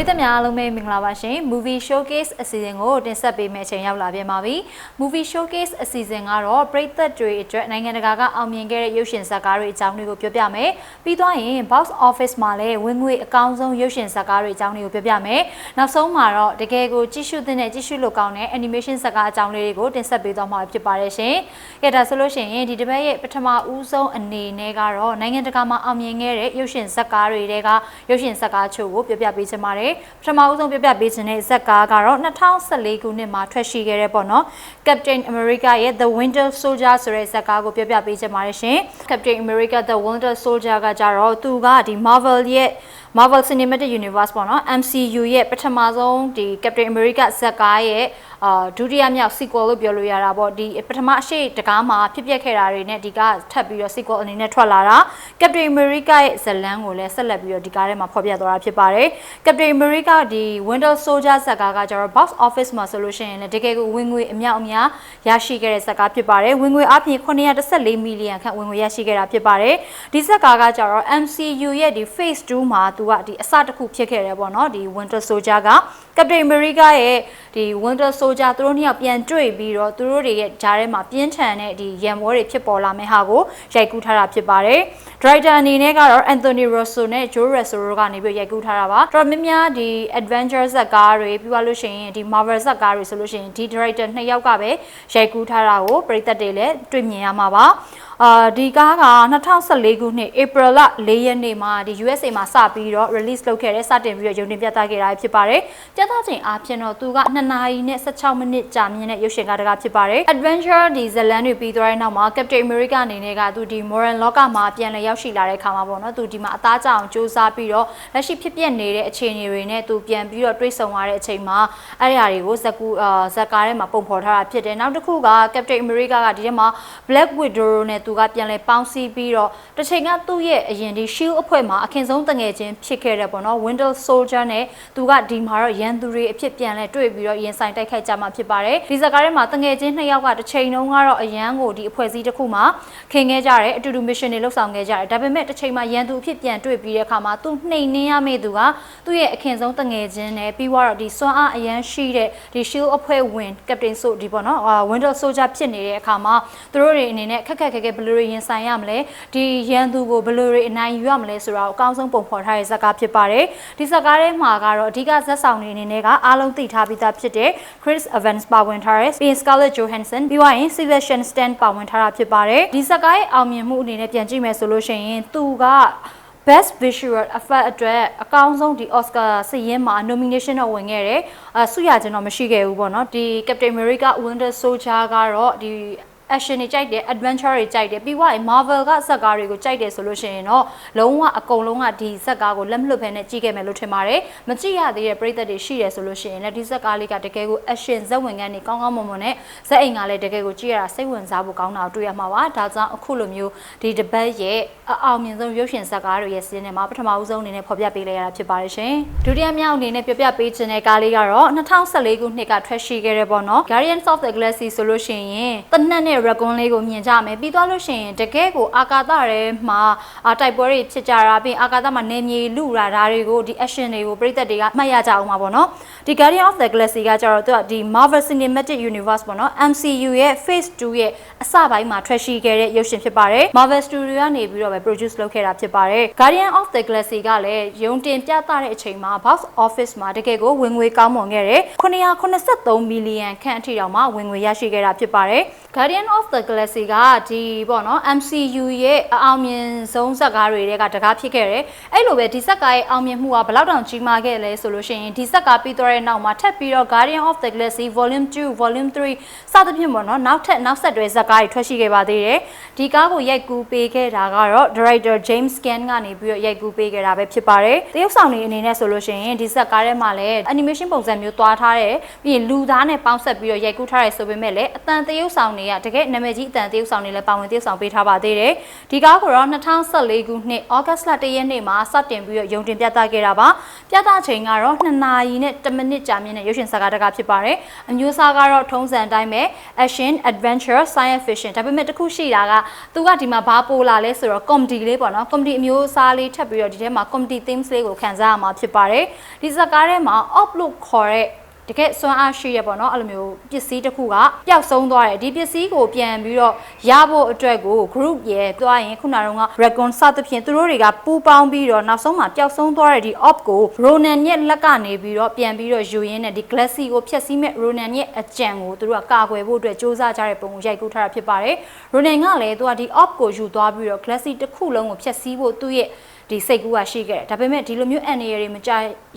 ရိသတ်များအားလုံးပဲမင်္ဂလာပါရှင် Movie Showcase အစီအစဉ်ကိုတင်ဆက်ပေးမယ့်အချိန်ရောက်လာပြန်ပါပြီ Movie Showcase အစီအစဉ်ကတော့ပရိသတ်တွေအတွက်နိုင်ငံတကာကအောင်မြင်ခဲ့တဲ့ရုပ်ရှင်ဇာတ်ကားတွေအကြောင်းတွေကိုပြောပြမယ်ပြီးသွားရင် Box Office မှာလည်းဝင်ငွေအကောင်းဆုံးရုပ်ရှင်ဇာတ်ကားတွေအကြောင်းတွေကိုပြောပြမယ်နောက်ဆုံးမှာတော့တကယ်ကိုကြည့်ရှုသင့်တဲ့ကြည့်ရှုလို့ကောင်းတဲ့ animation ဇာတ်ကားအကြောင်းလေးတွေကိုတင်ဆက်ပေးသွားမှာဖြစ်ပါတယ်ရှင်ကဲဒါဆိုလို့ရှိရင်ဒီတစ်ပတ်ရဲ့ပထမဦးဆုံးအနေနဲ့ကတော့နိုင်ငံတကာမှာအောင်မြင်ခဲ့တဲ့ရုပ်ရှင်ဇာတ်ကားတွေတဲကရုပ်ရှင်ဇာတ်ကားချို့ကိုပြောပြပေးချင်ပါတယ်ပထမဦးဆုံးပြောပြပေးချင်တဲ့ဇာတ်ကားကတော့2014ခုနှစ်မှာထွက်ရှိခဲ့တဲ့ပေါ့နော် Captain America ရဲ့ The Winter Soldier ဆိုတဲ့ဇာတ်ကားကိုပြောပြပေးချင်ပါတယ်ရှင် Captain America The Winter Soldier ကကြတော့သူကဒီ Marvel ရဲ့ Marvel Cinematic Universe ပေါ့နော် MCU ရဲ့ပထမဆုံးဒီ Captain America ဇာတ်ကားရဲ့အာဒုတိယမြောက် sequel လို့ပြောလို့ရတာပေါ့ဒီပထမအရှိတကားမှာဖြစ်ပျက်ခဲ့တာတွေနဲ့ဒီကထပ်ပြီးတော့ sequel အနေနဲ့ထွက်လာတာ Captain America ရဲ့ဇာတ်လမ်းကိုလည်းဆက်လက်ပြီးတော့ဒီကားထဲမှာဖော်ပြသွားတာဖြစ်ပါတယ် Captain America ဒီ Winter Soldier ဇာတ်ကားကကျတော့ box office မှာဆိုလို့ရှိရင်လည်းတကယ်ကိုဝင်ငွေအမြောက်အများရရှိခဲ့တဲ့ဇာတ်ကားဖြစ်ပါတယ်ဝင်ငွေအပြင်914မီလီယံခန့်ဝင်ငွေရရှိခဲ့တာဖြစ်ပါတယ်ဒီဇာတ်ကားကကျတော့ MCU ရဲ့ဒီ Phase 2မှာသူကဒီအစတစ်ခုဖြစ်ခဲ့တယ်ပေါ့နော်ဒီ Winter Soldier က Captain America ရဲ့ဒီ Winter Soldier သူတို့နှစ်ယောက်ပြန်တွေ့ပြီးတော့သူတို့တွေရဲ့ဂျားထဲမှာပြင်းထန်တဲ့ဒီရန်ပွဲတွေဖြစ်ပေါ်လာမယ့်ဟာကိုရိုက်ကူးထားတာဖြစ်ပါတယ်။ Director အနေနဲ့ကတော့ Anthony Russo နဲ့ Joe Russo တို့ကနေပြီးရိုက်ကူးထားတာပါ။တော်များများဒီ Adventure ဇာတ်ကားတွေပြီးသွားလို့ရှိရင်ဒီ Marvel ဇာတ်ကားတွေဆိုလို့ရှိရင်ဒီ Director နှစ်ယောက်ကပဲရိုက်ကူးထားတာကိုပရိသတ်တွေလည်းတွေ့မြင်ရမှာပါ။ အာဒီကားက2014ခုနှစ် April လ4ရက်နေ့မှာဒီ USA မှာစပြီးတော့ release လုပ်ခဲ့တဲ့စတင်ပြီးတော့ရုံတင်ပြသခဲ့တာဖြစ်ပါတယ်။ပြသချိန်အားဖြင့်တော့သူက2နာရီနဲ့16မိနစ်ကြာမြင့်တဲ့ရုပ်ရှင်ကားတစ်ကားဖြစ်ပါတယ်။ Adventure ဒီဇလန်တွေပြီးသွားတဲ့နောက်မှာ Captain America အနေနဲ့ကသူဒီ Moral လောကမှာပြန်လည်ရောက်ရှိလာတဲ့အခါမှာပေါ့နော်သူဒီမှာအသားကျအောင်စူးစမ်းပြီးတော့လက်ရှိဖြစ်ပျက်နေတဲ့အခြေအနေတွေနဲ့သူပြန်ပြီးတော့တွေးဆုံရတဲ့အချိန်မှာအဲ့ဒီအရာတွေကိုဇက်ကူအာဇက်ကားထဲမှာပုံဖော်ထားတာဖြစ်တယ်။နောက်တစ်ခုက Captain America ကဒီထဲမှာ Black Widow နဲ့သူကပြန်လဲပေါင်းစည်းပြီးတော့တစ်ချိန်ကသူ့ရဲ့အရင်ဒီ Shield အဖွဲ့မှာအခင်ဆုံးတငယ်ချင်းဖြစ်ခဲ့တဲ့ပေါ့နော် Winter Soldier နဲ့သူကဒီမှာတော့ရန်သူတွေအဖြစ်ပြန်လဲတွေ့ပြီးတော့ရင်ဆိုင်တိုက်ခိုက်ကြမှာဖြစ်ပါတယ်ဒီဇာတ်ကားထဲမှာတငယ်ချင်းနှစ်ယောက်ကတစ်ချိန်လုံးကတော့အရန်ကိုဒီအဖွဲ့အစည်းတစ်ခုမှာခင်ခဲ့ကြတယ်အတူတူ mission တွေလှုပ်ဆောင်ခဲ့ကြတယ်ဒါပေမဲ့တစ်ချိန်မှာရန်သူအဖြစ်ပြန်တွေ့ပြီးတဲ့အခါမှာသူနှိမ်နှင်းရမယ့်သူကသူ့ရဲ့အခင်ဆုံးတငယ်ချင်းနဲ့ပြီးတော့ဒီစွမ်းအားအရန်ရှိတဲ့ဒီ Shield အဖွဲ့ဝင် Captain So ဒီပေါ့နော် Winter Soldier ဖြစ်နေတဲ့အခါမှာသူတို့တွေအနေနဲ့ခက်ခက်ခဲခဲဘယ်လိုတွေရင်ဆိုင်ရမလဲဒီရန်သူကိုဘယ်လိုတွေအနိုင်ယူရမလဲဆိုတာကိုအကောင်းဆုံးပုံဖော်ထားတဲ့ဇာတ်ကားဖြစ်ပါတယ်ဒီဇာတ်ကားထဲမှာကတော့အဓိကဇက်ဆောင်တွေအနေနဲ့ကအားလုံးသိထားပြီးသားဖြစ်တဲ့ Chris Evans ပါဝင်ထားတဲ့ပြီး Scarlett Johansson ပြီးသွားရင် Sebastian Stan ပါဝင်ထားတာဖြစ်ပါတယ်ဒီဇာတ်ကားရဲ့အောင်မြင်မှုအနေနဲ့ပြန်ကြည့်မယ်ဆိုလို့ရှိရင်သူက Best Visual Effect အတွက်အကောင်းဆုံးဒီ Oscar စည်ရင်းမှာ nomination တော့ဝင်ခဲ့တယ်။အဆုရခြင်းတော့မရှိခဲ့ဘူးပေါ့နော်။ဒီ Captain America Winter Soldier ကတော့ဒီ action တွေကြိုက်တယ် adventure တွေကြိုက်တယ်ပြီးွားရင် Marvel ကဇက်ကားတွေကိုကြိုက်တယ်ဆိုလို့ရှိရင်တော့လုံးဝအကုန်လုံးကဒီဇက်ကားကိုလက်မလွတ်ဘဲနဲ့ကြည့်ခဲ့မယ်လို့ထင်ပါတယ်မကြည့်ရသေးတဲ့ပရိသတ်တွေရှိတယ်ဆိုလို့ရှိရင်လည်းဒီဇက်ကားလေးကတကယ်ကို action ဇက်ဝင်ကန်တွေကောင်းကောင်းမွန်မွန်နဲ့ဇက်အိမ်ကလည်းတကယ်ကိုကြည့်ရတာစိတ်ဝင်စားဖို့ကောင်းတာကိုတွေ့ရမှာပါဒါကြောင့်အခုလိုမျိုးဒီတပတ်ရဲ့အအောင်မြင်ဆုံးရုပ်ရှင်ဇက်ကားတွေရဲ့စီးနေမှာပထမဦးဆုံးအနေနဲ့ဖော်ပြပေးလိုက်ရတာဖြစ်ပါတယ်ရှင်ဒုတိယမြောက်အနေနဲ့ပြပြပေးခြင်းတဲ့ကားလေးကတော့2014ခုနှစ်ကထွက်ရှိခဲ့တဲ့ပေါ့နော် Guardians of the Galaxy ဆိုလို့ရှိရင်တနက်နဲ့ Dragon လေးကိုမြင်ကြမယ်ပြီးသွားလို့ရှိရင်တကယ်ကိုအာကာသထဲမှာတိုက်ပွဲတွေဖြစ်ကြတာပြီးအာကာသမှာနေမြေလူတာဒါတွေကိုဒီ action တွေကိုပြည်သက်တွေကမှတ်ရကြအောင်ပါပေါ့နော်ဒီ Guardian of the Galaxy ကကြတော့သူကဒီ Marvel Cinematic Universe ပေါ့နော် MCU ရဲ့ Phase 2ရဲ့အစပိုင်းမှာထွက်ရှိခဲ့တဲ့ရုပ်ရှင်ဖြစ်ပါတယ် Marvel Studio ကနေပြီးတော့ပဲ produce လုပ်ခဲ့တာဖြစ်ပါတယ် Guardian of the Galaxy ကလည်းရုံတင်ပြသတဲ့အချိန်မှာ box office မှာတကယ်ကိုဝင်ငွေကောင်းမွန်ခဲ့တယ်983မီလီယံခန့်အထိတောင်မှဝင်ငွေရရှိခဲ့တာဖြစ်ပါတယ် Guardian of the Galaxy ကဒီပေါ့နော် MCU ရဲ့အအောင်မြင်ဆုံးဇာတ်ကားတွေတွေကတကားဖြစ်ခဲ့တယ်အဲ့လိုပဲဒီဇာတ်ကားရဲ့အောင်မြင်မှုကဘယ်လောက်တောင်ကြီးမားခဲ့လဲဆိုလို့ရှိရင်ဒီဇာတ်ကားပြီးသွားတဲ့နောက်မှာထပ်ပြီးတော့ Guardian of the Galaxy Volume 2 Volume 3စသဖြင့်ပေါ့နော်နောက်ထပ်နောက်ဆက်တွဲဇာတ်ကားတွေထွက်ရှိခဲ့ပါသေးတယ်ဒီကားကိုရိုက်ကူးပေးခဲ့တာကတော့ Director James Gunn ကနေပြီးတော့ရိုက်ကူးပေးခဲ့တာပဲဖြစ်ပါတယ်တရုတ်ဆောင်တွေအနေနဲ့ဆိုလို့ရှိရင်ဒီဇာတ်ကားထဲမှာလည်း animation ပုံစံမျိုးတွားထားတယ်ပြီးရင်လူသားနဲ့ပေါင်းဆက်ပြီးတော့ရိုက်ကူးထားတယ်ဆိုပေမဲ့လည်းအတန်တရုတ်ဆောင်တွေကတကယ်တဲ့နာမည်ကြီးအတန်တရုပ်ဆောင်တွေလည်းပါဝင်တရုပ်ဆောင်ပေးထားပါသေးတယ်ဒီကားကိုတော့2014ခုနှစ်ဩဂတ်လ1ရက်နေ့မှာစတင်ပြီးတော့ရုံတင်ပြသခဲ့တာပါပြသချိန်ကတော့2နာရီနဲ့1မိနစ်ကြာမြင့်တဲ့ရုပ်ရှင်ဇာတ်ကားတစ်ကားဖြစ်ပါတယ်အမျိုးအစားကတော့ထုံးစံအတိုင်းပဲ action adventure science fiction ဒါပေမဲ့တစ်ခုရှိတာကသူကဒီမှာဘာပိုလာလဲဆိုတော့ comedy လေးပေါ့နော် comedy အမျိုးအစားလေးထပ်ပြီးတော့ဒီထဲမှာ comedy themes လေးကိုခံစားရမှာဖြစ်ပါတယ်ဒီဇာတ်ကားထဲမှာ up လို့ခေါ်တဲ့ တကယ်စွမ်းအားရှိရပေါ့နော်အဲ့လိုမျိုးပစ္စည်းတစ်ခုကပျောက်ဆုံးသွားတယ်ဒီပစ္စည်းကိုပြန်ပြီးတော့ရဖို့အတွက်ကို group ရဲ့တွားရင်ခုနကတော့ recon စသဖြင့်သူတို့တွေကပူးပေါင်းပြီးတော့နောက်ဆုံးမှာပျောက်ဆုံးသွားတဲ့ဒီ op ကို Ronan ရဲ့လက်ကနေပြီးတော့ပြန်ပြီးတော့ယူရင်းနဲ့ဒီ glassy ကိုဖျက်ဆီးမဲ့ Ronan ရဲ့အကြံကိုသူတို့ကကာကွယ်ဖို့အတွက်စ조사ကြတဲ့ပုံကိုရိုက်ကူးထားတာဖြစ်ပါတယ် Ronan ကလည်းသူကဒီ op ကိုယူသွားပြီးတော့ glassy တစ်ခုလုံးကိုဖျက်ဆီးဖို့သူ့ရဲ့ ဒီစိတ်ကူးကရှိခဲ့တယ်ဒါပေမဲ့ဒီလိုမျိုးအန်ရီတွေမကြ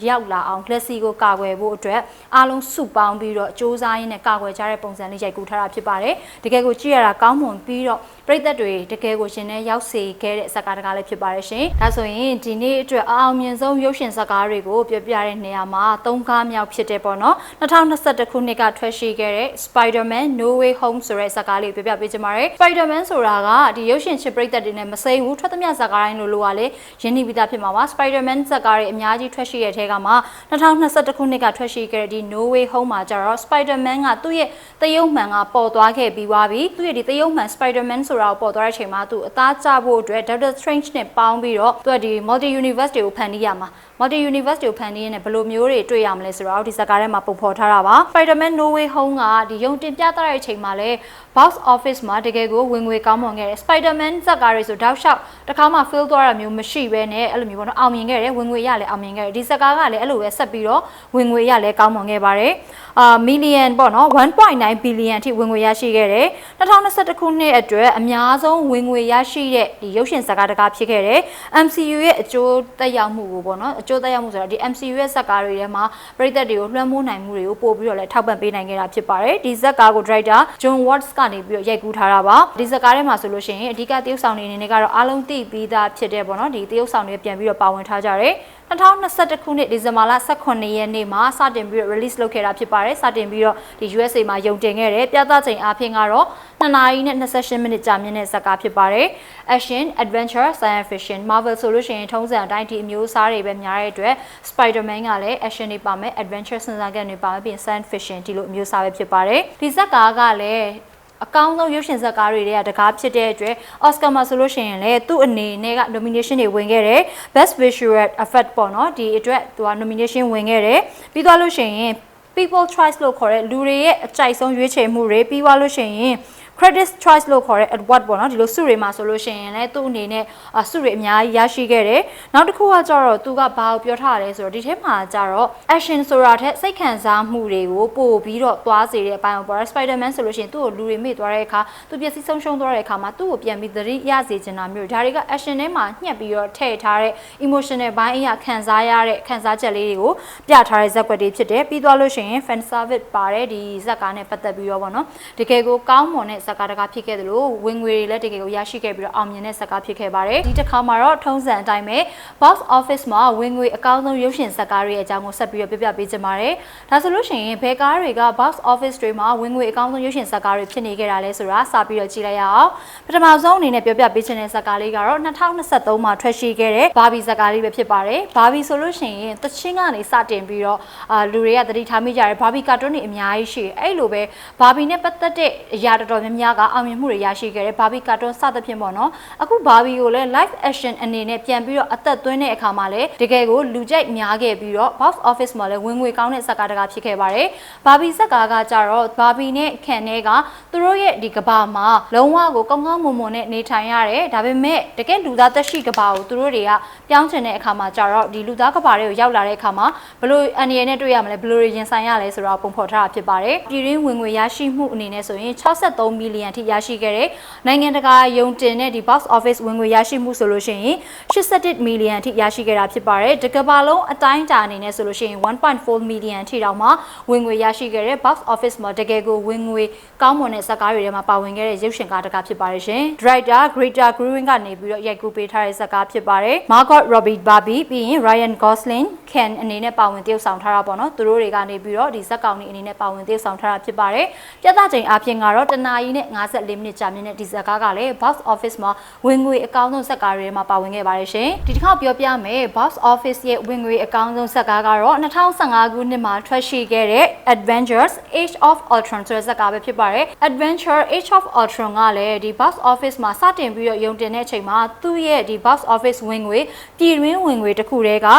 ရောက်လာအောင် glassy ကိုကာကွယ်ဖို့အတွက်အားလုံးစုပေါင်းပြီးတော့စ조사ရင်းနဲ့ကာကွယ်ကြတဲ့ပုံစံလေးရိုက်ကူးထားတာဖြစ်ပါတယ်တကယ်ကိုကြည့်ရတာကောင်းမွန်ပြီးတော့ပရိသတ်တွေတကယ်ကိုရှင်နဲ့ရောက်စေခဲ့တဲ့ဇာတ်ကားတကားလေးဖြစ်ပါတယ်ရှင်ဒါဆိုရင်ဒီနေ့အတွက်အအောင်မြင်ဆုံးရုပ်ရှင်ဇာတ်ကားတွေကိုပြောပြတဲ့နေရာမှာ၃ကားမြောက်ဖြစ်တယ်ပေါ့နော်2021ခုနှစ်ကထွက်ရှိခဲ့တဲ့ Spider-Man No Way Home ဆိုတဲ့ဇာတ်ကားလေးကိုပြောပြပေးချင်ပါတယ် Spider-Man ဆိုတာကဒီရုပ်ရှင်ချစ်ပရိသတ်တွေနဲ့မစိမ့်ဘူးထွက်သမျှဇာတ်ကားတိုင်းလိုလိုကလည်းရင်းနှီးပြီးသားဖြစ်မှာပါ Spider-Man ဇာတ်ကားတွေအများကြီးထွက်ရှိတဲ့ထဲကမှ2021ခုနှစ်ကထွက်ရှိခဲ့တဲ့ဒီ No Way Home မှာကျတော့ Spider-Man ကသူ့ရဲ့တရုပ်မှန်ကပေါ်သွားခဲ့ပြီးွားပြီသူ့ရဲ့ဒီတရုပ်မှန် Spider-Man ဆိုတာကိုပေါ်သွားတဲ့အချိန်မှာသူအသားကျဖို့အတွက် Doctor Strange နဲ့ပေါင်းပြီးတော့သူကဒီ multi universe တွေကိုဖန်တီးရမှာ multi universe တွေကိုဖန်တီးရင်းနဲ့ဘယ်လိုမျိုးတွေတွေ့ရမလဲဆိုတော့ဒီဇာတ်ကားထဲမှာပုံဖော်ထားတာပါ Spider-Man No Way Home ကဒီယုံတင်ပြသတဲ့အချိန်မှာလဲ box office မှာတကယ်ကိုဝင်ငွေကောင်းမွန်ခဲ့တယ် Spider-Man ဇာတ်ကားတွေဆိုတောက်လျှောက်တစ်ခါမှ fail သွားတာမျိုးမရှိဘဲနဲ့အဲ့လိုမျိုးပေါ့နော်အောင်မြင်ခဲ့တယ်ဝင်ငွေရလဲအောင်မြင်ခဲ့တယ်ဒီဇာတ်ကားကလည်းအဲ့လိုပဲဆက်ပြီးတော့ဝင်ငွေရလဲကောင်းမွန်ခဲ့ပါတယ်အာ million ပေါ့နော်1.9 billion အထိဝင်ငွေရရှိခဲ့တယ်2021ခုနှစ်အတွက်အများဆုံးဝင်ငွေရရှိတဲ့ဒီရုပ်ရှင်ဇာတ်ကားတကားဖြစ်ခဲ့တယ် MCU ရဲ့အကျိုးသက်ရောက်မှုကိုပေါ့နော်အကျိုးသက်ရောက်မှုဆိုတာဒီ MCU ရဲ့ဇာတ်ကားတွေထဲမှာပရိသတ်တွေကိုလွှမ်းမိုးနိုင်မှုတွေကိုပို့ပြီးတော့လည်းထောက်ပံ့ပေးနိုင်ခဲ့တာဖြစ်ပါတယ်ဒီဇာတ်ကားကို director John Watts ကနေပြီးတော့ရိုက်ကူးထားတာပါဒီဇာတ်ကားထဲမှာဆိုလို့ရှိရင်အဓိကတရုပ်ဆောင်တွေအနေနဲ့ကတော့အားလုံးသိပြီးသားဖြစ်တဲ့ပေါ့နော်ဒီတရုပ်ဆောင်တွေပြန်ပြီးတော့ပါဝင်ထားကြတယ် 2021ခုနှစ်ဒီဇင်ဘာလ18ရက်နေ့မှာစတင်ပြီးတော့ release လုပ်ခဲ့တာဖြစ်ပါတယ်စတင်ပြီးတော့ဒီ USA မှာယုံတင်ခဲ့တယ်ပြသချိန်အပြင်ကတော့2နာရီနဲ့28မိနစ်ကြာမြင့်တဲ့ဇာတ်ကားဖြစ်ပါတယ် action adventure science fiction marvel ဆိုလို့ရှိရင်ထုံးစံအတိုင်းဒီအမျိုးအစားတွေပဲများတဲ့အတွက် spider-man ကလည်း action တွေပါမယ် adventure စဉ်းစားချက်တွေပါမယ်ပြီးရင် science fiction ဒီလိုအမျိုးအစားပဲဖြစ်ပါတယ်ဒီဇာတ်ကားကလည်း အကောင်းဆုံးရုပ်ရှင်ဇာတ်ကားတွေတွေကတကားဖြစ်တဲ့အတွက် Oscar မှာဆိုလို့ရှိရင်လည်းသူ့အနေနဲ့က nomination တွေဝင်ခဲ့တယ် Best Visual Effect ပေါ့နော်ဒီအတွက်သူက nomination ဝင်ခဲ့တယ်ပြီးသွားလို့ရှိရင် People Choice လို့ခေါ်တဲ့လူတွေရဲ့အကြိုက်ဆုံးရွေးချယ်မှုတွေပြီးသွားလို့ရှိရင် credit choice လို့ခေါ်တဲ့ award ပေါ့နော်ဒီလိုစုတွေမှာဆိုလို့ရှိရင်လည်းသူ့အနေနဲ့စုတွေအများကြီးရရှိခဲ့တယ်နောက်တစ်ခုကကြတော့သူကဘာကိုပြောထားရလဲဆိုတော့ဒီထဲမှာကြတော့ action ဆိုတာထက်စိတ်ခံစားမှုတွေကိုပို့ပြီးတော့သွားစေတဲ့အပိုင်းပေါ့ Spider-Man ဆိုလို့ရှိရင်သူ့ကိုလူတွေမေ့သွားတဲ့အခါသူပျက်စီးဆုံးရှုံးသွားတဲ့အခါမှာသူ့ကိုပြန်ပြီးသတိရစေချင်တာမျိုးဒါတွေက action ထဲမှာညှက်ပြီးတော့ထည့်ထားတဲ့ emotional ဘိုင်းအရာခံစားရတဲ့ခံစားချက်လေးတွေကိုပြထားတဲ့ဇာတ်ကွက်တွေဖြစ်တယ်ပြီးသွားလို့ရှိရင် fan service ပါတဲ့ဒီဇာတ်ကားနဲ့ပတ်သက်ပြီးတော့ဗောနော်တကယ်ကိုကောင်းမွန်တဲ့ဇာတ်ကားတကားဖြစ်ခဲ့တယ်လို့ဝင်ငွေတွေလည်းတကယ်ကိုရရှိခဲ့ပြီးတော့အောင်မြင်တဲ့ဇာတ်ကားဖြစ်ခဲ့ပါတယ်ဒီတစ်ခါမှာတော့ထုံးစံအတိုင်းပဲ box office မှာဝင်ငွေအကောင်းဆုံးရုပ်ရှင်ဇာတ်ကားတွေရဲ့အကြောင်းကိုဆက်ပြီးတော့ပြပြပေးချင်ပါတယ်ဒါဆိုလို့ရှိရင်ဘယ်ကားတွေက box office တွေမှာဝင်ငွေအကောင်းဆုံးရုပ်ရှင်ဇာတ်ကားတွေဖြစ်နေခဲ့တာလဲဆိုတာစပြီးတော့ကြည့်လိုက်ရအောင်ပထမဆုံးအနေနဲ့ပြောပြပေးချင်တဲ့ဇာတ်ကားလေးကတော့2023မှာထွက်ရှိခဲ့တဲ့ဘာဘီဇာတ်ကားလေးပဲဖြစ်ပါတယ်ဘာဘီဆိုလို့ရှိရင်တချင်းကနေစတင်ပြီးတော့အာလူတွေကသတိထားမိကြတယ်ဘာဘီကာတွန်းတွေအများကြီးရှိတယ်အဲ့လိုပဲဘာဘီနဲ့ပတ်သက်တဲ့အရာတော်တော်များများကအောင်မြင်မှုတွေရရှိခဲ့တယ်ဘာဘီကာတွန်းစသဖြင့်ပေါ့နော်အခုဘာဘီကိုလည်း live action အနေနဲ့ပြန်ပြီးတော့အသက်သွင်းတဲ့အခါမှာလည်းတကယ်ကိုလူကြိုက်များခဲ့ပြီးတော့ box office မှာလည်းဝင်ငွေကောင်းတဲ့ဇာတ်ကားတကားဖြစ်ခဲ့ပါတယ်ဘာဘီဇာတ်ကားကကြတော့ဘာဘီနဲ့ခံတဲ့ကသူတို့ရဲ့ဒီကဘာမှာလုံးဝကိုကောင်းကောင်းမွန်မွန်နဲ့နေထိုင်ရတယ်ဒါပေမဲ့တကယ်လူသားသက်ရှိကဘာကိုသူတို့တွေကပြောင်းချင်တဲ့အခါမှာကြတော့ဒီလူသားကဘာတွေကိုရောက်လာတဲ့အခါမှာဘလို့အန်ရီနဲ့တွေ့ရမလဲဘလို့ရင်ဆိုင်ရလဲဆိုတော့ပုံဖော်ထားတာဖြစ်ပါတယ်ပြည်ရင်းဝင်ငွေရရှိမှုအနေနဲ့ဆိုရင်63မီလီယံထိရရှိခဲ့တဲ့နိုင်ငံတကာယုံတင်တဲ့ဒီ box office ဝင်ငွေရရှိမှုဆိုလို့ရှိရင်81မီလီယံထိရရှိခဲ့တာဖြစ်ပါတယ်တကဘာလုံးအတိုင်းအတာအနေနဲ့ဆိုလို့ရှိရင်1.4မီလီယံထိတောင်မှဝင်ငွေရရှိခဲ့တဲ့ box office မှာတကယ်ကိုဝင်ငွေကောင်းမွန်တဲ့ဇာတ်ကားတွေထဲမှာပါဝင်ခဲ့တဲ့ရုပ်ရှင်ကားတစ်ကားဖြစ်ပါတယ်ရှင် director Greta Gerwig ကနေပြီးတော့ရိုက်ကူးပေးထားတဲ့ဇာတ်ကားဖြစ်ပါတယ် Margot Robbie Barbie ပြီးရင် Ryan Gosling Ken အနေနဲ့ပါဝင်တရုပ်ဆောင်ထားတာပေါ့နော်သူတို့တွေကနေပြီးတော့ဒီဇက်ကောင်တွေအနေနဲ့ပါဝင်တရုပ်ဆောင်ထားတာဖြစ်ပါတယ်ပြသချိန်အပြင်ကတော့တနာရီနဲ့54မိနစ်ကြာမြင့်တဲ့ဒီဇက်ကားကလည်း box office မှာဝင်ငွေအကောင်းဆုံးဇက်ကားတွေမှာပါဝင်ခဲ့ပါတယ်ရှင်ဒီတစ်ခေါက်ပြောပြမယ် box office ရဲ့ဝင်ငွေအကောင်းဆုံးဇက်ကားကတော့2015ခုနှစ်မှာထွက်ရှိခဲ့တဲ့ Adventures Age of Ultron ဆိုတဲ့ဇက်ကားပဲဖြစ်ပါတယ် Adventure Age of Ultron ကလည်းဒီ box office မှာစတင်ပြီးတော့ယုံတင်တဲ့အချိန်မှာသူ့ရဲ့ဒီ box office ဝင်ငွေပြည်တွင်းဝင်ငွေတစ်ခုတည်းက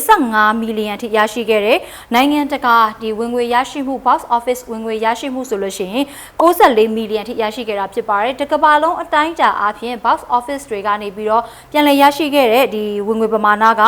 45မီလီယံထိရရှိခဲ့တဲ့နိုင်ငံတကာဒီဝင်ငွေရရှိမှု box office ဝင်ငွေရရှိမှုဆိုလို့ရှိရင်64မီလီယံထိရရှိခဲ့တာဖြစ်ပါတယ်တကဘာလုံးအတိုင်းအတာအပြင် box office တွေကနေပြီးတော့ပြန်လည်ရရှိခဲ့တဲ့ဒီဝင်ငွေပမာဏက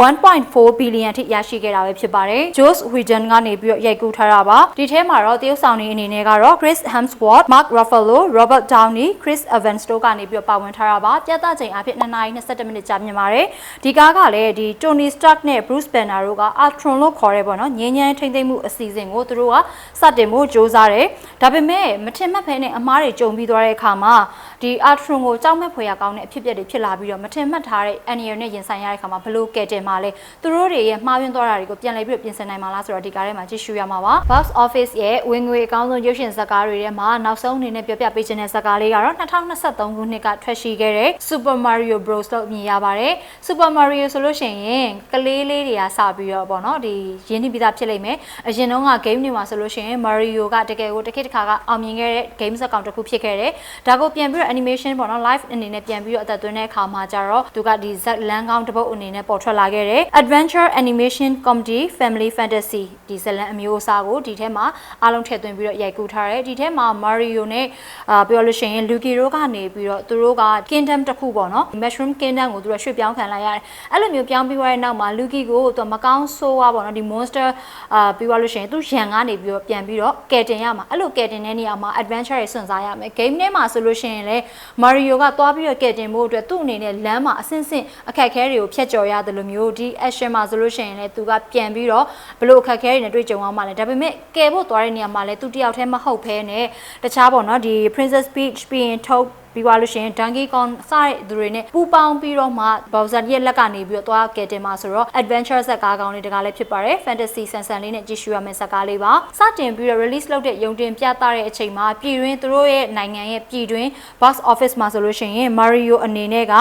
1.4ဘီလီယံထိရရှိခဲ့တာပဲဖြစ်ပါတယ် Joss Whedon ကနေပြီးတော့ရိုက်ကူးထားတာပါဒီထဲမှာတော့တရုတ်ဆောင်နေအနေနဲ့ကတော့ Chris Hemsworth, Mark Ruffalo, Robert Downey, Chris Evans တို့ကနေပြီးတော့ပါဝင်ထားတာပါပြသချိန်အဖြစ်2နာရီ22မိနစ်ကြာမြင့်ပါတယ်ဒီကားကလည်းဒီ Tony Stark နဲ့ Bruce Banner တို့က Ultron လို့ခေါ်ရဲပေါ့နော်ငင်းငင်းထိမ့်သိမ့်မှုအစီအစဉ်ကိုသူတို့ကစတင်ဖို့စ조사တယ်ဒါပေမဲ့မထင်မှတ်ဖဲနဲ့အမားတွေကြုံပြီးသွားတဲ့အခါမှာဒီ Ultron ကိုကြောက်မဲ့ဖွယ်ရကောင်းတဲ့အဖြစ်အပျက်တွေဖြစ်လာပြီးတော့မထင်မှတ်ထားတဲ့ Annie နဲ့ရင်ဆိုင်ရတဲ့အခါမှာဘလို့ကဲတင်မှာလဲသူတို့တွေရဲ့မှားယွင်းသွားတာတွေကိုပြန်လည်ပြီးတော့ပြင်ဆင်နိုင်မှာလားဆိုတော့ဒီကားထဲမှာကြည့်ရှုရမှာပါ Box Office ရဲ့ဝင်ငွေအကောင်းဆုံးရုပ်ရှင်ဇာတ်ကားတွေထဲမှာနောက်ဆုံးအနေနဲ့ပြောပြပေးခြင်းတဲ့ဇာတ်ကားလေးကတော့2023ခုနှစ်ကထွက်ရှိခဲ့တဲ့ Super Mario Bros လို့မြင်ရပါတယ် Super Mario ဆိုလို့ရှိရင်ကလေးလေးတွေကစပြီးတော့ပေါ့နော်ဒီရင်းနှီးပြီးသားဖြစ်လိမ့်မယ်အရင်တုန်းက game တွေမှာဆိုလို့ရှိရင် Mario ကတကယ်ကိုတစ်ခေတ်တစ်ခါကအောင်မြင်ခဲ့တဲ့ game ဇာတ်ကောင်တစ်ခုဖြစ်ခဲ့တယ်ဒါကိုပြန်ပြီးတော့ animation ပေါ့နော် live အနေနဲ့ပြန်ပြီးတော့အသက်သွင်းတဲ့အခါမှာကျတော့သူကဒီဇက်လန်ကောင်းတစ်ပုတ်အနေနဲ့ပေါ်ထွက်လာခဲ့တယ် Adventure Animation Comedy Family Fantasy ဒီဇက်လန်အမျိုးအစားကိုဒီထဲမှာအားလုံးထည့်သွင်းပြီးတော့ရိုက်ကူးထားတယ်ဒီထဲမှာ Mario နဲ့အာပြောလို့ရှိရင် Luigi တို့ကနေပြီးတော့သူတို့က Kingdom တစ်ခုပေါ့နော် Mushroom Kingdom ကိုသူတို့ရွှေ့ပြောင်းခံလိုက်ရတယ်အဲ့လိုမျိုးပြောင်းပြီးသွားတဲ့နောက်မှာ Luigi ကိုသူမကောင်းဆိုးွားပေါ့နော်ဒီ monster အာပြီးသွားလို့ရှိရင်သူရန်ကနေပြီးတော့ပြန်ပြီးတော့ကယ်တင်ရမှာအဲ့လိုကယ်တင်တဲ့နေရာမှာ adventure တွေစွန့်စားရမယ် game ထဲမှာဆိုလို့ရှိရင်လေ Mario ကသွားပြီးတော့ကယ်တင်ဖို့အတွက်သူ့အနေနဲ့လမ်းမှာအဆင့်ဆင့်အခက်အခဲတွေကိုဖျက်ကျော်ရတယ်လို့မျိုးဒီ action မှာဆိုလို့ရှိရင်လေသူကပြန်ပြီးတော့ဘလို့အခက်အခဲတွေနဲ့တွေ့ကြုံအောင်မှလဲဒါပေမဲ့ကယ်ဖို့သွားတဲ့နေရာမှာလဲသူတယောက်တည်းမဟုတ်ဘဲနဲ့တခြားပေါ့နော်ဒီ Princess Peach ပြီးရင် Toad ပြီးသွားလို့ရှိရင် Donkey Kong စတဲ့သူတွေနဲ့ပူပေါင်းပြီးတော့မှ Bowser ရဲ့လက်ကနေပြီးတော့သွားကယ်တင်မှာဆိုတော့ adventure ဇာတ်ကားကောင်းလေးတကားလေးဖြစ်ပါတယ် fantasy ဆန်ဆန်လေးနဲ့ကြည့်ရှုရမယ့်ဇာတ်ကားလေးပါစတင်ပြီးတော့ release လုပ်တဲ့ယုံတင်ပြသတဲ့အချိန်မှာပြည်တွင်းသူတို့ရဲ့နိုင်ငံရဲ့ပြည်တွင်း box office မှာဆိုလို့ရှိရင် Mario အနေနဲ့က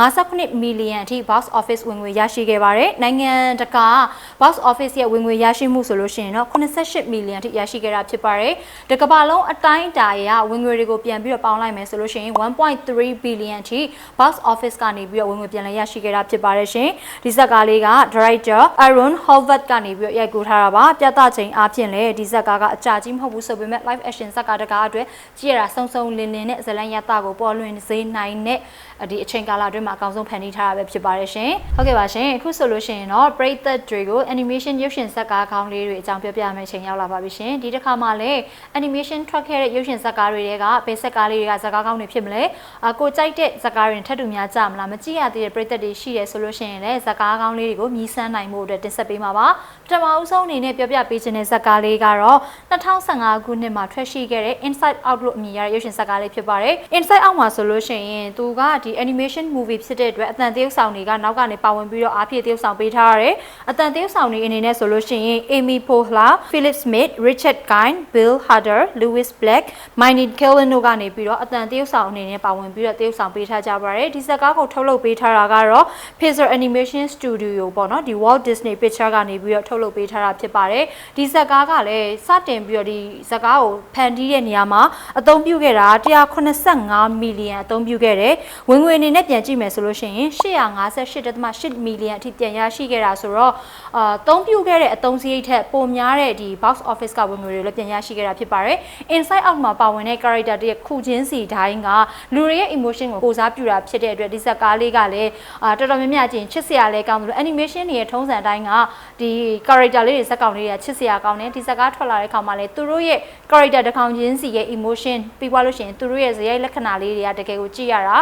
58မီလီယံအထိ box office ဝင်ငွေရရှိခဲ့ပါတယ်နိုင်ငံတကာ box office ရဲ့ဝင်ငွေရရှိမှုဆိုလို့ရှိရင်တော့88မီလီယံအထိရရှိခဲ့တာဖြစ်ပါတယ်တကမ္ဘာလုံးအတိုင်းအတာအရဝင်ငွေတွေကိုပြန်ပြီးတော့ပေါင်းလိုက်မယ်ဆိုလို့ရှိရင်1.3 billion ထိ box office ကနေပြီးတော့ဝင်ငွေပြန်လည်ရရှိခဲ့တာဖြစ်ပါတယ်ရှင်ဒီဇက်ကားလေးက director Aaron Howard ကနေပြီးတော့ရိုက်ကူးထားတာပါပြသချိန်အားဖြင့်လည်းဒီဇက်ကားကအကြကြီးမဟုတ်ဘူးဆိုပေမဲ့ live action ဇက်ကားတကားအတွက်ကြည့်ရတာစုံစုံလင်လင်နဲ့ဇလန်ရတာကိုပေါ်လွင်စေနိုင်တဲ့ဒီအချိန်ကာလအတွင်းမှာအကောင်းဆုံးဖန်တီးထားတာပဲဖြစ်ပါတယ်ရှင်ဟုတ်ကဲ့ပါရှင်အခုဆိုလို့ရှိရင်တော့ပရိသတ်တွေကို animation ရုပ်ရှင်ဇက်ကားကောင်းလေးတွေအကြောင်းပြောပြမယ့်ချိန်ရောက်လာပါပြီရှင်ဒီတစ်ခါမှလည်း animation ထွက်ခဲ့တဲ့ရုပ်ရှင်ဇက်ကားတွေတွေကဘယ်ဇက်ကားလေးတွေကဇက်ကားကောင်းတွေဖြစ်မလဲအကိုကြိုက်တဲ့ဇက်ကားတွေထပ်တူများကြမလားမကြည့်ရသေးတဲ့ပရိသတ်တွေရှိတယ်ဆိုလို့ရှိရင်လည်းဇက်ကားကောင်းလေးတွေကိုမြည်ဆန်းနိုင်မှုအတွက်တင်ဆက်ပေးမှာပါပထမအဆုံးအနေနဲ့ပြောပြပေးခြင်းတဲ့ဇက်ကားလေးကတော့2015ခုနှစ်မှာထွက်ရှိခဲ့တဲ့ Inside Out လို့အမည်ရတဲ့ရုပ်ရှင်ဇက်ကားလေးဖြစ်ပါတယ် Inside Out မှာဆိုလို့ရှိရင်သူကဒီ animation movie ဖြစ်တဲ့အတွက်အတန်တရုပ်ဆောင်တွေကနောက်ကနေပါဝင်ပြီးတော့အားဖြည့်တရုပ်ဆောင်ပေးထားရတယ်အတန်တရုပ်ဆောင်တွေအနေနဲ့ဆိုလို့ရှိရင် Amy Poehler, Philip Smith, Richard Kind, Bill Hader, Lewis Black, Mindy Kaling တို့ကနေပြီးတော့အတန်တရုပ်ဆောင်အနေနဲ့ပါဝင်ပြီးတော့တရုပ်ဆောင်ပေးထားကြပါတယ်ဒီဇက်ကားကိုထုတ်လုပ်ပေးထားတာကတော့ Pixar Animation Studio ပေါ့နော်ဒီ Walt Disney Picture ကနေပြီးတော့ထုတ်လုပ်ပေးထားတာဖြစ်ပါတယ်ဒီဇက်ကားကလည်းစတင်ပြီးတော့ဒီဇက်ကားကိုဖန်တီးတဲ့နေရာမှာအသုံးပြုခဲ့တာ185မီလီယံအသုံးပြုခဲ့တယ်ဝင်ငွေအနေနဲ့ပြန်ကြည့်မယ်ဆိုလို့ရှိရင်858.8မီလီယံအထိပြန်ရရှိခဲ့တာဆိုတော့အာအသုံးပြုခဲ့တဲ့အသုံးစရိတ်ထက်ပိုများတဲ့ဒီ box office ကဝင်ငွေတွေလည်းပြန်ရရှိခဲ့တာဖြစ်ပါတယ် inside out မှာပါဝင်တဲ့ character တွေခုချင်းစီတိုင်းကလူတွေရဲ့ emotion ကိုကိုစားပြုတာဖြစ်တဲ့အတွက်ဒီဇက်ကားလေးကလည်းအာတော်တော်များများချင်းချစ်စရာလည်းကောင်းတယ်လို့ animation တွေရဲ့ထုံးစံတိုင်းကဒီ character လေးတွေဇက်ကောင်လေးတွေကချစ်စရာကောင်းတယ်ဒီဇက်ကားထွက်လာတဲ့ခါမှာလည်းသူတို့ရဲ့ character တစ်ကောင်ချင်းစီရဲ့ emotion ပြီးသွားလို့ရှိရင်သူတို့ရဲ့ဇယိုက်လက္ခဏာလေးတွေကတကယ်ကိုကြည့်ရတာ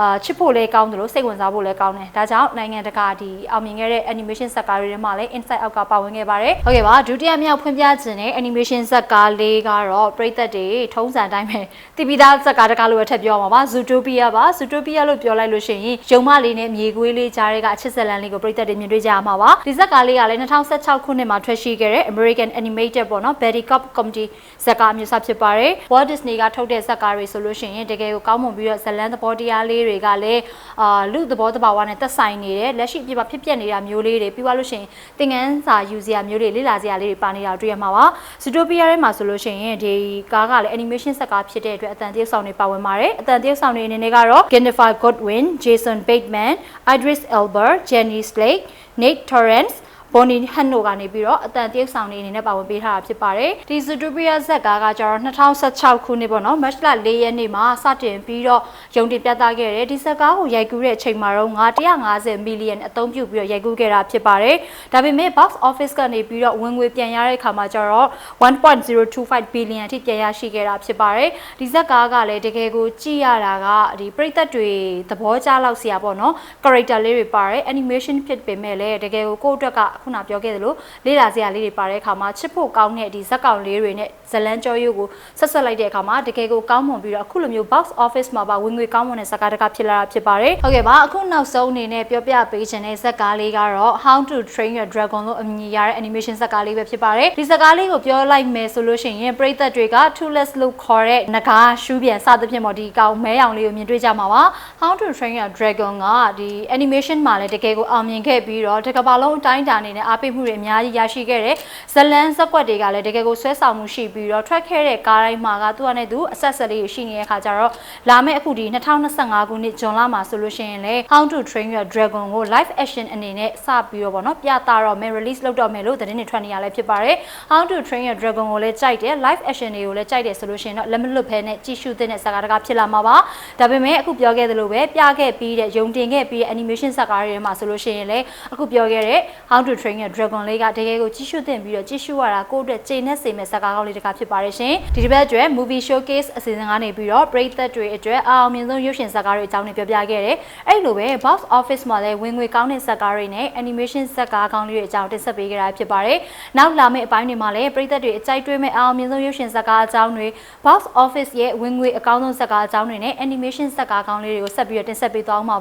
အာချစ်ဖို့လည်းကောင်းတယ်လို့စိတ်ဝင်စားဖို့လည်းကောင်းတယ်ဒါကြောင့်နိုင်ငံတကာဒီအောင်မြင်ခဲ့တဲ့ animation ဇက်ကားတွေထဲမှာလည်း inside out ကပါဝင်ခဲ့ပါတယ်ဟုတ်ကဲ့ပါဒုတိယမြောက်ဖွင့်ပြခြင်းတဲ့ animation ဇက်ကားလေးကတော့ပရိသတ်တွေထုံးစံတိုင်းပဲတည်ပြီးသားဇက်ကားတကားလို့ထပ်ပြောပြောမှာပါ Zootopia ပါ Zootopia လို့ပြောလိုက်လို့ရှိရင်ရုံမလေးနဲ့မြေကွေးလေးကြားတွေကအချစ်ဇလန်လေးကိုပြည်သက်တွေမြင်တွေ့ကြရမှာပါဒီဇက်ကားလေးကလည်း2016ခုနှစ်မှာထွက်ရှိခဲ့တဲ့ American Animated ပေါ့နော် Betty Cop Comedy ဇက်ကားမျိုးစားဖြစ်ပါတယ် Walt Disney ကထုတ်တဲ့ဇက်ကားတွေဆိုလို့ရှိရင်တကယ်ကိုကောင်းမွန်ပြီးတော့ဇလန်သဘောတရားလေးတွေကလည်းအာလူသဘောတဘာဝနဲ့သက်ဆိုင်နေတယ်လက်ရှိပြပဖြစ်ပျက်နေတာမျိုးလေးတွေပြီးသွားလို့ရှိရင်သင်ခန်းစာယူစရာမျိုးတွေလေ့လာစရာလေးတွေပါနေတာတွေ့ရမှာပါ Zootopia ထဲမှာဆိုလို့ရှိရင်ဒီကားကလည်း animation ဇက်ကားဖြစ်တဲ့အတွက်အတန်တရုပ်ဆောင်တွေပါဝင်ပါတယ်အတန်တရုပ်ဆောင်တွေအနေနဲ့ကတော့ Jennifer Godwin, Jason Bateman, Idris Elba, Jenny Slate, Nate Torrance ဘော်နီဟန်နိုကနေပြီးတော့အတန်တရုပ်ဆောင်နေအနေနဲ့ပါဝင်ပေးထားတာဖြစ်ပါတယ်ဒီ Zootopia ဇက်ကားကကျတော့2016ခုနှစ်ပေါ့နော်မတ်လ4ရက်နေ့မှာစတင်ပြီးတော့ရုံတင်ပြသခဲ့တယ်ဒီဇက်ကားကိုရိုက်ကူးတဲ့အချိန်မှာတော့950 million အသုံးပြုပြီးတော့ရိုက်ကူးခဲ့တာဖြစ်ပါတယ်ဒါပေမဲ့ box office ကနေပြီးတော့ဝင်ငွေပြန်ရတဲ့အခါမှာကျတော့1.025 billion အထိပြန်ရရှိခဲ့တာဖြစ်ပါတယ်ဒီဇက်ကားကလည်းတကယ်ကိုကြည့်ရတာကဒီပရိသတ်တွေသဘောကျလောက်စရာပေါ့နော် character လေးတွေပါတယ် animation ဖြစ်ပေမဲ့လည်းတကယ်ကိုကိုယ့်အတွက်ကခုနပြောခဲ့သလိုလေ့လာစရာလေးတွေပါတဲ့အခါမှာချစ်ဖို့ကောင်းတဲ့ဒီဇက်ကောင်လေးတွေနဲ့ဇလန်းကြောရိုးကိုဆက်ဆက်လိုက်တဲ့အခါမှာတကယ်ကိုကောင်းမွန်ပြီးတော့အခုလိုမျိုး box office မှာပါဝင်ငွေကောင်းမွန်တဲ့ဇက်ကားတစ်ခါဖြစ်လာတာဖြစ်ပါတယ်ဟုတ်ကဲ့ပါအခုနောက်ဆုံးအနေနဲ့ပြောပြပေးခြင်းတဲ့ဇက်ကားလေးကတော့ How to Train Your Dragon လို့အမည်ရတဲ့ animation ဇက်ကားလေးပဲဖြစ်ပါတယ်ဒီဇက်ကားလေးကိုပြောလိုက်မယ်ဆိုလို့ရှိရင်ပရိသတ်တွေက Tooless လို့ခေါ်တဲ့ငကားရှူးပြန်စသဖြင့်ပေါ့ဒီကောင်မဲရောင်လေးကိုမြင်တွေ့ကြမှာပါ How to Train Your Dragon ကဒီ animation မှာလည်းတကယ်ကိုအောင်မြင်ခဲ့ပြီးတော့တစ်ကမ္ဘာလုံးအတိုင်းအတာအနေနဲ့အားပေးမှုတွေအများကြီးရရှိခဲ့တယ်ဇလန်းဇက်ကွက်တွေကလည်းတကယ်ကိုဆွဲဆောင်မှုရှိပြီးတော့ထွက်ခဲ့တဲ့ကားတိုင်းမှာကသူကနဲ့သူအဆက်ဆက်လေးရှိနေတဲ့ခါကျတော့လာမယ့်အခုဒီ2025ခုနှစ်ဇွန်လမှာဆိုလို့ရှိရင်လေ How to Train Your Dragon ကို live action အနေနဲ့စပြီးတော့ဗောနော်ပြသတော့မယ် release လုပ်တော့မယ်လို့သတင်းတွေထွက်နေရလဲဖြစ်ပါတယ် How to Train Your Dragon ကိုလည်းကြိုက်တယ် live action တွေကိုလည်းကြိုက်တယ်ဆိုလို့ရှိရင်တော့လက်မလွတ်ဖဲနဲ့ကြည့်ရှုသင့်တဲ့ဇာတ်ကားတစ်ကားဖြစ်လာမှာပါဒါပေမဲ့အခုပြောခဲ့သလိုပဲပြခဲ့ပြီးတဲ့ယုံတင်ခဲ့ပြီးတဲ့ animation ဇာတ်ကားတွေမှာဆိုလို့ရှိရင်လေအခုပြောခဲ့တဲ့ How to Train Your Dragon လေးကတကယ်ကိုကြည့်ရှုသင့်ပြီးတော့ကြည့်ရှုရတာကိုယ့်အတွက်ချိန်နဲ့စိတ်မဲ့ဇာတ်ကားကောင်းလေးတစ်ကားဖြစ်ပါတယ်ရှင်ဒီတစ်ပတ်အတွက် movie showcase အစီအစဉ်ကနေပြီးတော့ပရိသတ်တွေအတွက်အအောင်မြင်ဆုံးရုပ်ရှင်ဇာတ်ကားတွေအကြောင်းတွေပြောပြခဲ့တယ်အဲ့လိုပဲ box office မှာလည်းဝင်ငွေကောင်းတဲ့ဇာတ်ကားတွေနဲ့ animation ဇာတ်ကားကောင်းလေးတွေအကြောင်းတင်ဆက်ပေးခဲ့တာဖြစ်ပါတယ်နောက်လာမယ့်အပိုင်းတွေမှာလည်းပရိသတ်တွေအကြိုက်တွေးမဲ့အအောင်မြင်ဆုံးရုပ်ရှင်ဇာတ်ကားအကြောင်းတွေ box office ရဲ့ဝင်ငွေအကောင်းဆုံးဇာတ်ကားအကြောင်းတွေနဲ့ animation ဇာတ်ကားကောင်းလေးတွေကိုဆက်ပြီးတော့တင်ဆက်ပေးသွားအောင်ပါ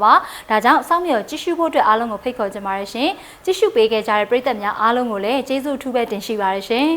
ဒါကြောင့်စောင့်မျှော်ကြည့်ရှုဖို့အတွက်အားလုံးကိုဖိတ်ခေါ်ချင်ပါတယ်ရှင်ကြည့်ရှုပေးခဲ့ကြတဲ့ပရိသတ်များအားလုံးကိုလည်းကျေးဇူးအထူးပဲတင်ရှိပါတယ်ရှင်